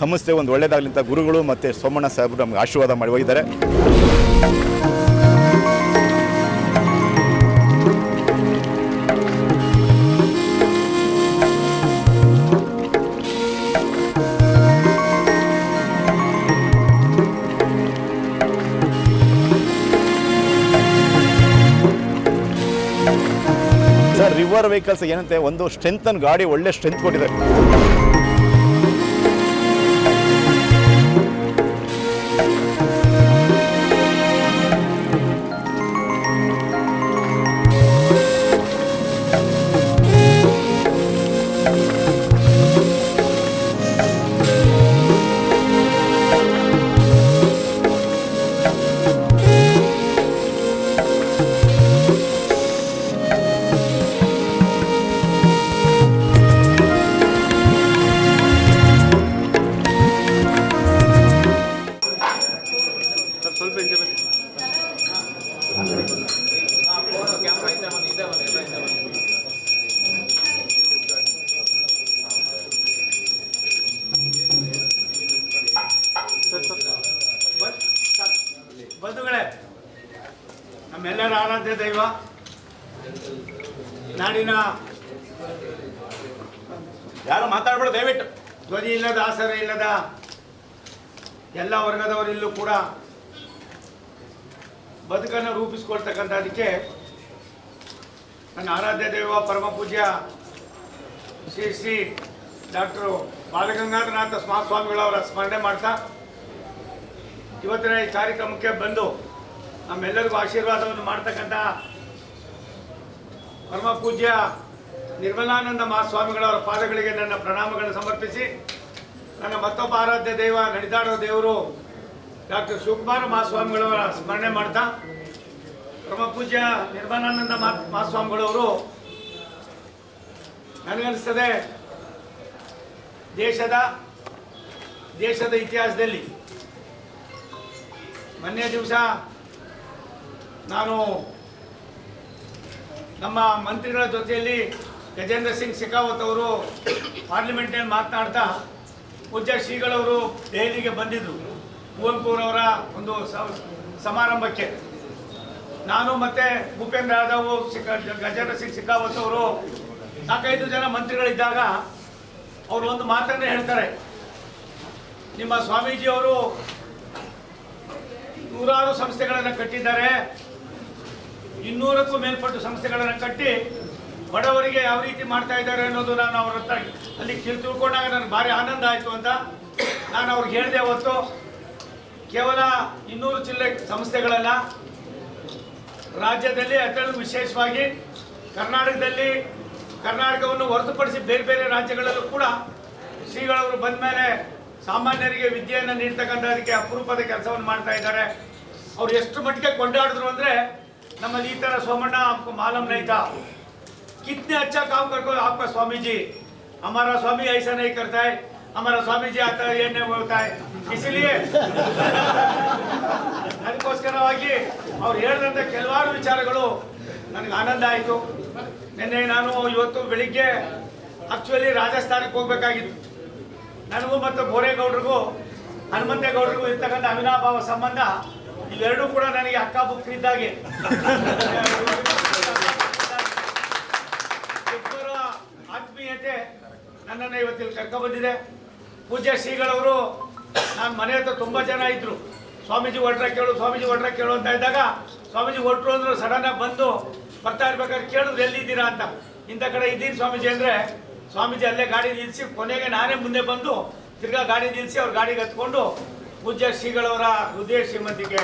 ಸಂಸ್ಥೆ ಒಂದು ಒಳ್ಳೆಯದಾಗಲಿ ಅಂತ ಗುರುಗಳು ಮತ್ತು ಸೋಮಣ್ಣ ಸಾಹೇಬರು ನಮ್ಗೆ ಆಶೀರ್ವಾದ ಮಾಡಿ ಹೋಗಿದ್ದಾರೆ ಸರ್ ರಿವರ್ ವೆಹಿಕಲ್ಸ್ ಏನಂತೆ? ಒಂದು ಸ್ಟ್ರೆಂತ್ ಗಾಡಿ, ಒಳ್ಳೆ ಸ್ಟ್ರೆಂತ್ ಕೊಟ್ಟಿದೆ. ಬಂಧುಗಳೇ ನಮ್ಮೆಲ್ಲರ ಆರಾಧ್ಯ ದೈವ ನಾಡಿನ ಯಾರು ಮಾತಾಡ್ಬೇಡ ದಯವಿಟ್ಟು. ಧ್ವನಿ ಇಲ್ಲದ ಆಸರೆ ಇಲ್ಲದ ಎಲ್ಲ ವರ್ಗದವರಿಲ್ಲೂ ಕೂಡ ಬದುಕನ್ನು ರೂಪಿಸ್ಕೊಳ್ತಕ್ಕಂಥದಕ್ಕೆ ನನ್ನ ಆರಾಧ್ಯ ದೇವ ಪರಮ ಪೂಜ್ಯ ಶ್ರೀ ಶ್ರೀ ಡಾಕ್ಟರು ಬಾಲಗಂಗಾಧರನಾಥ ಸ್ವಾಮಿಗಳವರ ಸ್ಮರಣೆ ಮಾಡ್ತಾ ಇವತ್ತಿನ ಈ ಕಾರ್ಯಕ್ರಮಕ್ಕೆ ಬಂದು ನಮ್ಮೆಲ್ಲರಿಗೂ ಆಶೀರ್ವಾದವನ್ನು ಮಾಡ್ತಕ್ಕಂಥ ಪರಮ ಪೂಜ್ಯ ನಿರ್ಮಲಾನಂದ ಮಹಾಸ್ವಾಮಿಗಳವರ ಪಾದಗಳಿಗೆ ನನ್ನ ಪ್ರಣಾಮಗಳನ್ನು ಸಮರ್ಪಿಸಿ ನನ್ನ ಮತ್ತೊಬ್ಬ ಆರಾಧ್ಯ ದೈವ ನಡೆದಾಡೋ ದೇವರು ಡಾಕ್ಟರ್ ಶಿವಕುಮಾರ ಮಹಾಸ್ವಾಮಿಗಳವರ ಸ್ಮರಣೆ ಮಾಡ್ತಾ ಪರಮ ಪೂಜ್ಯ ನಿರ್ಮಲಾನಂದ ಮಹಾ ಮಹಾಸ್ವಾಮಿಗಳವರು ನನಗನ್ನಿಸ್ತದೆ, ದೇಶದ ದೇಶದ ಇತಿಹಾಸದಲ್ಲಿ. ಮೊನ್ನೆ ದಿವಸ ನಾನು ನಮ್ಮ ಮಂತ್ರಿಗಳ ಜೊತೆಯಲ್ಲಿ ಗಜೇಂದ್ರ ಸಿಂಗ್ ಶೆಖಾವತ್ ಅವರು ಪಾರ್ಲಿಮೆಂಟ್ನಲ್ಲಿ ಮಾತನಾಡ್ತಾ, ಪೂಜ್ಯ ಶ್ರೀಗಳವರು ದೆಹಲಿಗೆ ಬಂದಿದ್ದರು ಕುವೆಂಪುರವರ ಒಂದು ಸಮಾರಂಭಕ್ಕೆ. ನಾನು ಮತ್ತೆ ಭೂಪೇಂದ್ರ ಯಾದವ್ ಗಜೇಂದ್ರ ಸಿಂಗ್ ಸಿಕ್ಕಾವತ್ ಅವರು ನಾಲ್ಕೈದು ಜನ ಮಂತ್ರಿಗಳಿದ್ದಾಗ ಅವರು ಒಂದು ಮಾತನ್ನೇ ಹೇಳ್ತಾರೆ. ನಿಮ್ಮ ಸ್ವಾಮೀಜಿಯವರು ನೂರಾರು ಸಂಸ್ಥೆಗಳನ್ನು ಕಟ್ಟಿದ್ದಾರೆ. ಇನ್ನೂರಕ್ಕೂ ಮೇಲ್ಪಟ್ಟು ಸಂಸ್ಥೆಗಳನ್ನು ಕಟ್ಟಿ ಬಡವರಿಗೆ ಯಾವ ರೀತಿ ಮಾಡ್ತಾ ಇದ್ದಾರೆ ಅನ್ನೋದು ನಾನು ಅವ್ರ ಹತ್ರ ಅಲ್ಲಿ ತಿಳ್ ತಿಳ್ಕೊಂಡಾಗ ನನಗೆ ಭಾರಿ ಆನಂದ ಆಯಿತು ಅಂತ ನಾನು ಅವ್ರಿಗೆ ಹೇಳಿದೆ ಅವತ್ತು ಕೇವಲ ಇನ್ನೂರು ಜಿಲ್ಲೆ ಸಂಸ್ಥೆಗಳನ್ನು ರಾಜ್ಯದಲ್ಲಿ ಅತ್ಯಂತ ವಿಶೇಷವಾಗಿ ಕರ್ನಾಟಕದಲ್ಲಿ ಕರ್ನಾಟಕವನ್ನು ಹೊರತುಪಡಿಸಿ ಬೇರೆ ಬೇರೆ ರಾಜ್ಯಗಳಲ್ಲೂ ಕೂಡ ಶ್ರೀಗಳವರು ಬಂದ ಮೇಲೆ ಸಾಮಾನ್ಯರಿಗೆ ವಿದ್ಯೆಯನ್ನು ನೀಡ್ತಕ್ಕಂಥದಕ್ಕೆ ಅಪರೂಪದ ಕೆಲಸವನ್ನು ಮಾಡ್ತಾ ಇದ್ದಾರೆ. ಅವ್ರು ಎಷ್ಟು ಮಟ್ಟಿಗೆ ಕೊಂಡಾಡಿದ್ರು ಅಂದರೆ ನಮ್ಮಲ್ಲಿ ಈ ಥರ ಸೋಮಣ್ಣ ಆಪ್ಕೋ ಮಾಲಮ್ ರೈತ ಕಿತ್ನೆ ಹಚ್ಚ ಕಾಮ್ ಕರ್ಕೋ ಆಪ್ಕ ಸ್ವಾಮೀಜಿ. ಅಮರ ಸ್ವಾಮಿ ಐಸಾ ನೈ ಕರ್ತಾಯ್. हमारा स्वामी जी आता है ये नहीं होता है इसलिए ಅದಕ್ಕೋಸ್ಕರವಾಗಿ ಅವ್ರು ಹೇಳಿದಂಥ ಕೆಲವಾರು ವಿಚಾರಗಳು ನನಗೆ ಆನಂದ ಆಯಿತು ನಿನ್ನೆ ನಾನು ಇವತ್ತು ಬೆಳಿಗ್ಗೆ ಆಕ್ಚುಲಿ ರಾಜಸ್ಥಾನಕ್ಕೆ ಹೋಗ್ಬೇಕಾಗಿತ್ತು ನನಗೂ ಮತ್ತು ಬೋರೇಗೌಡರಿಗೂ ಹನುಮಂತೇಗೌಡರಿಗೂ ಇರ್ತಕ್ಕಂಥ ಅವಿನಾಭಾವ ಸಂಬಂಧ ಇವೆರಡೂ ಕೂಡ ನನಗೆ ಅಕ್ಕ ಬುಕ್ಕಿದ್ದಾಗೆ ಇಬ್ಬರ ಆತ್ಮೀಯತೆ ನನ್ನನ್ನು ಇವತ್ತಿಲ್ಲಿ ಕರ್ಕೊ ಬಂದಿದೆ ಪೂಜ್ಯ ಶ್ರೀಗಳವರು ನಾನು ಮನೆ ಹತ್ರ ತುಂಬ ಜನ ಇದ್ರು. ಸ್ವಾಮೀಜಿ ಹೊಟ್ರ ಕೇಳು, ಸ್ವಾಮೀಜಿ ಹೊಟ್ರ ಕೇಳು ಅಂತ ಇದ್ದಾಗ, ಸ್ವಾಮೀಜಿ ಹೊಟ್ರು ಅಂದ್ರೆ ಸಡನ್ ಆಗಿ ಬಂದು ಬರ್ತಾ ಇರ್ಬೇಕಾದ್ರೆ ಕೇಳಿದ್ರು ಎಲ್ಲಿದ್ದೀರಾ ಅಂತ. ಇಂಥ ಕಡೆ ಇದ್ದೀನಿ ಸ್ವಾಮೀಜಿ ಅಂದ್ರೆ, ಸ್ವಾಮೀಜಿ ಅಲ್ಲೇ ಗಾಡಿ ನಿಲ್ಲಿಸಿ ಕೊನೆಗೆ ನಾನೇ ಮುಂದೆ ಬಂದು ತಿರ್ಗಾ ಗಾಡಿ ನಿಲ್ಲಿಸಿ ಅವ್ರ ಗಾಡಿಗೆ ಹತ್ಕೊಂಡು ಪೂಜ್ಯ ಶ್ರೀಗಳವರ ಹೃದಯ ಶ್ರೀಮಂತಿಗೆ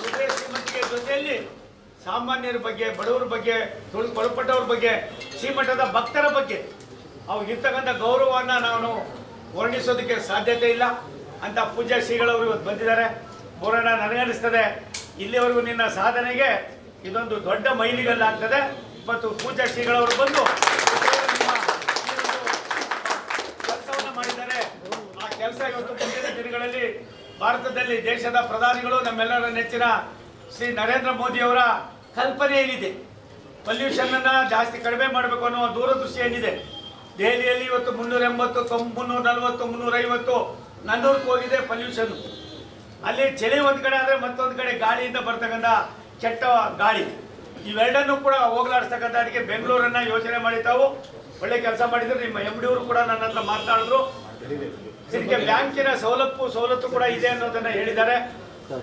ಹೃದಯ ಶ್ರೀಮಂತಿಗೆ ಜೊತೆಯಲ್ಲಿ ಸಾಮಾನ್ಯರ ಬಗ್ಗೆ, ಬಡವರ ಬಗ್ಗೆ ಒಳಪಟ್ಟವ್ರ ಬಗ್ಗೆ, ಶ್ರೀಮಠದ ಭಕ್ತರ ಬಗ್ಗೆ ಅವ್ರಿಗಿರ್ತಕ್ಕಂಥ ಗೌರವವನ್ನು ನಾನು ವರ್ಣಿಸೋದಕ್ಕೆ ಸಾಧ್ಯತೆ ಇಲ್ಲ. ಅಂತ ಪೂಜ್ಯ ಶ್ರೀಗಳವರು ಇವತ್ತು ಬಂದಿದ್ದಾರೆ. ಬೋರಣ್ಣ ನನಗನ್ನಿಸ್ತದೆ ಇಲ್ಲಿವರೆಗೂ ನಿನ್ನ ಸಾಧನೆಗೆ ಇದೊಂದು ದೊಡ್ಡ ಮೈಲಿಗಲ್ಲಾಗ್ತದೆ. ಮತ್ತು ಪೂಜ್ಯ ಶ್ರೀಗಳವರು ಬಂದು ಕೆಲಸವನ್ನು ಮಾಡಿದ್ದಾರೆ. ಆ ಕೆಲಸ ಇವತ್ತು ಮುಂದಿನ ದಿನಗಳಲ್ಲಿ ಭಾರತದಲ್ಲಿ ದೇಶದ ಪ್ರಧಾನಿಗಳು, ನಮ್ಮೆಲ್ಲರ ನೆಚ್ಚಿನ ಶ್ರೀ ನರೇಂದ್ರ ಮೋದಿಯವರ ಕಲ್ಪನೆ ಏನಿದೆ? ಪೊಲ್ಯೂಷನ್ ಜಾಸ್ತಿ ಕಡಿಮೆ ಮಾಡಬೇಕು ಅನ್ನೋ ದೂರದೃಷ್ಟಿ ಏನಿದೆ? ದೆಹಲಿಯಲ್ಲಿ ಇವತ್ತು ಮುನ್ನೂರ ಎಂಬತ್ತು ತೊಂಬ ಮುನ್ನೂರ ನಲ್ವತ್ತು, ಮುನ್ನೂರೈವತ್ತು ಹೋಗಿದೆ ಪೊಲ್ಯೂಷನ್. ಅಲ್ಲಿ ಚಳಿ ಒಂದು ಕಡೆ ಆದರೆ ಮತ್ತೊಂದು ಕಡೆ ಗಾಳಿಯಿಂದ ಬರ್ತಕ್ಕಂಥ ಕೆಟ್ಟ ಗಾಳಿ. ಇವೆರಡನ್ನೂ ಕೂಡ ಹೋಗ್ಲಾಡಿಸ್ತಕ್ಕಂಥ ಅದಕ್ಕೆ ಬೆಂಗಳೂರನ್ನ ಯೋಚನೆ ಮಾಡಿ ತಾವು. ಒಳ್ಳೆ ಕೆಲಸ ಮಾಡಿದ್ರು, ನಿಮ್ಮ ಎಂ ಡಿ ಅವರು ಕೂಡ ನನ್ನ ಹತ್ರ ಮಾತನಾಡಿದ್ರು ಇದಕ್ಕೆ ಬ್ಯಾಂಕಿನ ಸೌಲಭ್ಯ ಸವಲತ್ತು ಕೂಡ ಇದೆ ಅನ್ನೋದನ್ನ ಹೇಳಿದ್ದಾರೆ.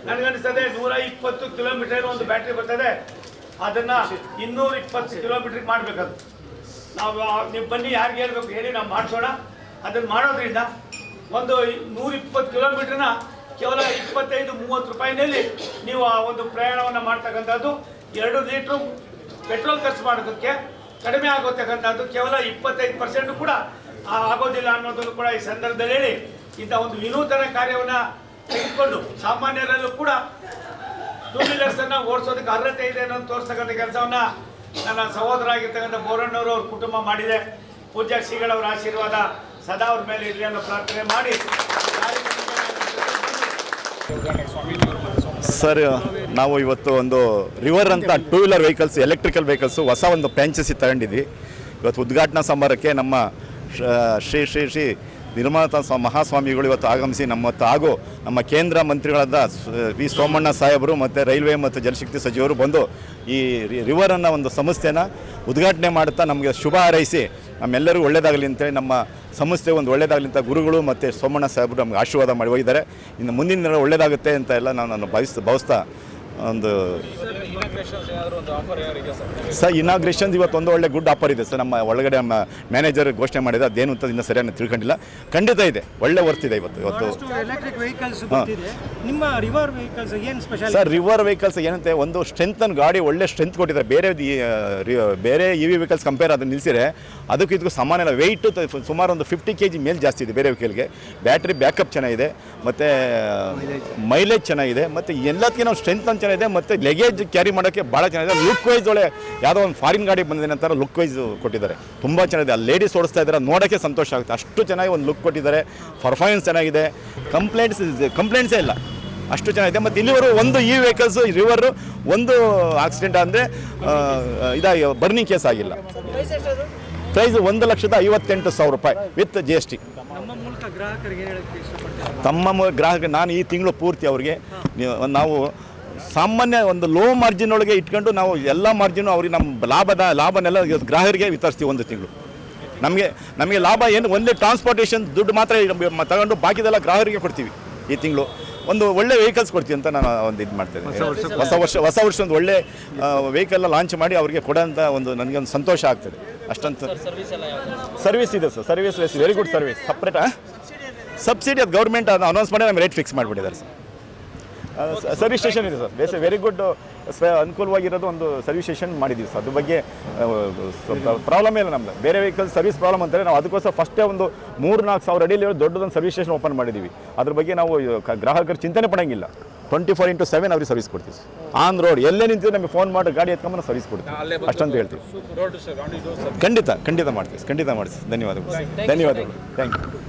ನನಗನ್ನಿಸ್ತದೆ ನೂರ ಇಪ್ಪತ್ತು ಕಿಲೋಮೀಟರ್ ಒಂದು ಬ್ಯಾಟ್ರಿ ಬರ್ತದೆ. ಅದನ್ನ ಇನ್ನೂರ ಇಪ್ಪತ್ತು ಕಿಲೋಮೀಟರ್ ಮಾಡ್ಬೇಕದು. ನಾವು ನೀವು ಬನ್ನಿ, ಯಾರಿಗೆ ಹೇಳ್ಬೇಕು, ಹೇಳಿ ನಾವು ಮಾಡಿಸೋಣ. ಅದನ್ನು ಮಾಡೋದ್ರಿಂದ ಒಂದು ನೂರಿಪ್ಪತ್ತು ಕಿಲೋಮೀಟ್ರನ್ನ ಕಿಲೋಮೀಟರ್ನ ಕೇವಲ ಇಪ್ಪತ್ತೈದು, ಮೂವತ್ತು ರೂಪಾಯಿನಲ್ಲಿ ನೀವು ಆ ಒಂದು ಪ್ರಯಾಣವನ್ನು ಮಾಡ್ತಕ್ಕಂಥದ್ದು. ಎರಡು ಲೀಟ್ರು ಪೆಟ್ರೋಲ್ ಖರ್ಚು ಮಾಡೋದಕ್ಕೆ ಕಡಿಮೆ ಆಗೋತಕ್ಕಂಥದ್ದು, ಕೇವಲ ಇಪ್ಪತ್ತೈದು ಪರ್ಸೆಂಟು ಕೂಡ ಆಗೋದಿಲ್ಲ ಅನ್ನೋದನ್ನು ಕೂಡ ಈ ಸಂದರ್ಭದಲ್ಲಿ ಹೇಳಿ ಇಂಥ ಒಂದು ವಿನೂತನ ಕಾರ್ಯವನ್ನು ತೆಗೆದುಕೊಂಡು ಸಾಮಾನ್ಯರಲ್ಲೂ ಕೂಡ ಟೂ ವೀಲರ್ಸನ್ನು ಓಡಿಸೋದಕ್ಕೆ ಅರ್ಹತೆ ಇದೆ ಅನ್ನೋದು ತೋರಿಸ್ತಕ್ಕಂಥ ಕೆಲಸವನ್ನ ನನ್ನ ಸಹೋದರ ಆಗಿರ್ತಕ್ಕಂಥ ಬೋರಣ್ಣವರು ಅವ್ರ ಕುಟುಂಬ ಮಾಡಿದೆ. ಪೂಜ್ಯ ಶ್ರೀಗಳವರ ಆಶೀರ್ವಾದ ಸದಾ ಅವ್ರ ಮೇಲೆ ಇರಲಿ ಅನ್ನೋ ಪ್ರಾರ್ಥನೆ ಮಾಡಿ. ಸರ್, ನಾವು ಇವತ್ತು ಒಂದು ರಿವರ್ ಅಂತ two wheeler vehicles electrical vehicles ಹೊಸ ಒಂದು ಫ್ರಾಂಚೈಸಿ ತಗೊಂಡಿದ್ವಿ. ಇವತ್ತು ಉದ್ಘಾಟನಾ ಸಮಾರಂಭಕ್ಕೆ ನಮ್ಮ ಶ್ರೀ ಶ್ರೀ ಶ್ರೀ ನಿರ್ಮಲತಾ ಸ್ವ, ಮಹಾಸ್ವಾಮಿಗಳು ಇವತ್ತು ಆಗಮಿಸಿ ನಮ್ಮ ಹಾಗೂ ನಮ್ಮ ಕೇಂದ್ರ ಮಂತ್ರಿಗಳಾದ ವಿ ಸೋಮಣ್ಣ ಸಾಹೇಬರು ಮತ್ತು ರೈಲ್ವೆ ಮತ್ತು ಜಲಶಕ್ತಿ ಸಚಿವರು ಬಂದು ಈ ರಿ- ರಿವರ್ ಅನ್ನೋ ಒಂದು ಸಂಸ್ಥೆನ ಉದ್ಘಾಟನೆ ಮಾಡುತ್ತಾ ನಮಗೆ ಶುಭ ಹಾರೈಸಿ ನಮ್ಮೆಲ್ಲರಿಗೂ ಒಳ್ಳೆಯದಾಗಲಿ ಅಂತೇಳಿ ನಮ್ಮ ಸಂಸ್ಥೆ ಒಂದು ಒಳ್ಳೆಯದಾಗಲಿ ಅಂತ ಗುರುಗಳು ಮತ್ತು ಸೋಮಣ್ಣ ಸಾಹೇಬರು ನಮಗೆ ಆಶೀರ್ವಾದ ಮಾಡಿ ಹೋಗಿದ್ದಾರೆ. ಇನ್ನು ಮುಂದಿನ ದಿನ ಒಳ್ಳೆಯದಾಗುತ್ತೆ ಅಂತ ಎಲ್ಲ ನಾನು ನಾನು ಭಾವಿಸ್ ಭಾವಿಸ್ತಾ ಒಂದು ಇನಾಗ್ರೇಷನ್ಸ್ ಏನಾದರೂ ಒಂದು ಆಫರ್ ಏನಾರಿಗೆ ಸರ್ ಸರ್ ಇನಾಗ್ರೇಷನ್ಸ್ ಇವತ್ತು ಒಂದು ಒಳ್ಳೆ ಗುಡ್ ಆಫರ್ ಇದೆ. ಸರ್ ನಮ್ಮ ಒಳಗಡೆ ನಮ್ಮ ಮ್ಯಾನೇಜರ್ ಘೋಷಣೆ ಮಾಡಿದೆ ಅದೇನು ಅಂತ ಇನ್ನೂ ಸರಿಯಾಗಿ ತಿಳ್ಕೊಂಡಿಲ್ಲ. ಖಂಡಿತ ಇದೆ. ಒಳ್ಳೆ ವರ್ತ್ ಇದೆ ಇವತ್ತು ಇವತ್ತು. ಎಲೆಕ್ಟ್ರಿಕ್ ವೆಹಿಕಲ್ಸ್ ಬರ್ತಿದೆ ನಿಮ್ಮ ರಿವರ್ ವೆಹಿಕಲ್ಸ್ ಏನು ಸ್ಪೆಷಲ್ ಸರ್ ರಿವರ್ ವೆಹಿಕಲ್ಸ್ ಏನಂತೆ ಒಂದು ಸ್ಟ್ರೆಂತ್ ಗಾಡಿ ಒಳ್ಳೆ ಸ್ಟ್ರೆಂತ್ ಕೊಟ್ಟಿದ್ದಾರೆ. ಬೇರೆ ಬೇರೆ ಇ ವಿ ವೆಹಿಕಲ್ಸ್ ಕಂಪೇರ್ ಅದನ್ನು ನಿಲ್ಲಿಸಿದ್ರೆ ಅದಕ್ಕೂ ಇದಕ್ಕೂ ಸಮಾನ ಇಲ್ಲ. ವೆಯ್ಟು ಸುಮಾರು ಒಂದು ಫಿಫ್ಟಿ ಕೆ ಜಿ ಮೇಲೆ ಜಾಸ್ತಿ ಇದೆ ಬೇರೆ ವೆಹಿಕಲ್ಗೆ ಬ್ಯಾಟ್ರಿ ಬ್ಯಾಕಪ್ ಚೆನ್ನಾಗಿದೆ. ಮತ್ತು ಮೈಲೇಜ್ ಚೆನ್ನಾಗಿದೆ. ಮತ್ತು ಎಲ್ಲದಕ್ಕಿಂತ ಸ್ಟ್ರೆಂತ್ ಅಂತ ಚೆನ್ನಾಗಿದೆ. ಮತ್ತು ಲಗೇಜ್ ಕ್ಯಾರಿ ಮಾಡೋಕ್ಕೆ ಭಾಳ ಚೆನ್ನಾಗಿದೆ. ಲುಕ್ ವೈಸ್ ಒಳ್ಳೆ ಯಾವುದೋ ಒಂದು ಫಾರಿನ್ ಗಾಡಿ ಬಂದಿದೆ ಅಂತಾರೆ ಲುಕ್ ವೈಸ್ ಕೊಟ್ಟಿದ್ದಾರೆ. ತುಂಬ ಚೆನ್ನಾಗಿದೆ. ಅಲ್ಲಿ ಲೇಡೀಸ್ ಓಡಿಸ್ತಾ ಇದ್ದಾರೆ. ನೋಡೋಕ್ಕೆ ಸಂತೋಷ ಆಗುತ್ತೆ. ಅಷ್ಟು ಚೆನ್ನಾಗಿ ಒಂದು ಲುಕ್ ಕೊಟ್ಟಿದ್ದಾರೆ. ಪರ್ಫಾರ್ಮೆನ್ಸ್ ಚೆನ್ನಾಗಿದೆ. ಕಂಪ್ಲೇಂಟ್ಸ್ ಕಂಪ್ಲೇಂಟ್ಸೇ ಇಲ್ಲ. ಅಷ್ಟು ಚೆನ್ನಾಗಿದೆ. ಮತ್ತು ಇಲ್ಲಿವರು ಒಂದು ಈ ವೆಹಿಕಲ್ಸು ರಿವರ್ ಒಂದು ಆಕ್ಸಿಡೆಂಟ್ ಅಂದರೆ ಇದಾಗಿ ಬರ್ನಿಂಗ್ ಕೇಸ್ ಆಗಿಲ್ಲ. ಪ್ರೈಸ್ ಒಂದು ಲಕ್ಷದ ಐವತ್ತೆಂಟು ಸಾವಿರ ರೂಪಾಯಿ ವಿತ್ ಜಿ ಎಸ್ ಟಿ ತಮ್ಮ ಗ್ರಾಹಕ, ನಾನು ಈ ತಿಂಗಳು ಪೂರ್ತಿ ಅವರಿಗೆ ನಾವು ಸಾಮಾನ್ಯ ಒಂದು ಲೋ ಮಾರ್ಜಿನ್ ಒಳಗೆ ಇಟ್ಕೊಂಡು ನಾವು ಎಲ್ಲ ಮಾರ್ಜಿನು ಅವ್ರಿಗೆ ನಮ್ಮ ಲಾಭದ ಲಾಭನೆಲ್ಲ ಗ್ರಾಹಕರಿಗೆ ವಿತರಿಸ್ತೀವಿ ಒಂದು ತಿಂಗಳು. ನಮಗೆ ನಮಗೆ ಲಾಭ ಏನು ಒಂದೇ ಟ್ರಾನ್ಸ್ಪೋರ್ಟೇಷನ್ ದುಡ್ಡು ಮಾತ್ರ ತಗೊಂಡು ಬಾಕಿದೆಲ್ಲ ಗ್ರಾಹಕರಿಗೆ ಕೊಡ್ತೀವಿ ಈ ತಿಂಗಳು. ಒಂದು ಒಳ್ಳೆ ವೆಹಿಕಲ್ಸ್ ಕೊಡ್ತೀವಿ ಅಂತ ನಾನು ಒಂದು ಇದು ಮಾಡ್ತೇನೆ ಹೊಸ ವರ್ಷ ಹೊಸ ವರ್ಷ ಒಂದು ಒಳ್ಳೆ ವೆಹಿಕಲ್ನ ಲಾಂಚ್ ಮಾಡಿ ಅವರಿಗೆ ಕೊಡೋಂಥ ಒಂದು ನನಗೆ ಒಂದು ಸಂತೋಷ ಆಗ್ತದೆ. ಅಷ್ಟಂತ. ಸರ್ವಿಸ್ ಇದೆ sir service very good service ಸಪ್ರೇಟಾ subsidy ಅದು ಗೌರ್ಮೆಂಟ್ ಅದು ಅನೌನ್ಸ್ ಮಾಡಿ ನಮ್ಗೆ ರೇಟ್ ಫಿಕ್ಸ್ ಮಾಡಿಬಿಟ್ಟಿದ್ದಾರೆ ಸರ್ ಸರ್ವಿಸ್ ಸ್ಟೇಷನ್ ಇದೆ ಸರ್. ಬೇಸ್ ವೆರಿ ಗುಡ್ ಅನುಕೂಲವಾಗಿರೋದು ಒಂದು ಸರ್ವಿಸ್ ಸ್ಟೇಷನ್ ಮಾಡಿದ್ದೀವಿ ಸರ್. ಅದ್ರ ಬಗ್ಗೆ ಪ್ರಾಬ್ಲಮ್ ಇಲ್ಲ ನಮ್ದು. ಬೇರೆ ವೆಹಿಕಲ್ ಸರ್ವಿಸ್ ಪ್ರಾಬ್ಲಮ್ ಅಂತಾರೆ ನಾವು ಅದಕ್ಕೋಸ್ಕರ ಫಸ್ಟೇ ಒಂದು ಮೂರು ನಾಲ್ಕು ಸಾವಿರ ಅಡಿಯಲ್ಲಿ ದೊಡ್ಡದೊಂದು ಸರ್ವಿಸ್ ಸ್ಟೇಷನ್ ಓಪನ್ ಮಾಡಿದ್ದೀವಿ. ಅದ್ರ ಬಗ್ಗೆ ನಾವು ಗ್ರಾಹಕರು ಚಿಂತನೆ ಪಡೋಂಗಿಲ್ಲ. ಟ್ವೆಂಟಿ ಫೋರ್ ಇಂಟು ಸೆವೆನ್ ಅವ್ರಿಗೆ ಸರ್ವಿಸ್ ಕೊಡ್ತೀವಿ ಆನ್ ರೋಡ್ ಎಲ್ಲೇ ನಿಂತಿದ್ರೆ ನಮಗೆ ಫೋನ್ ಮಾಡಿ ಗಾಡಿ ಎತ್ಕೊಂಬ ಸರ್ವಿಸ್ ಕೊಡ್ತೀವಿ. ಅಷ್ಟಂತ ಹೇಳ್ತೀವಿ. ಖಂಡಿತ ಖಂಡಿತ ಮಾಡ್ತೀವಿ ಖಂಡಿತ ಮಾಡ್ತೀವಿ ಧನ್ಯವಾದಗಳು ಧನ್ಯವಾದಗಳು. Thank you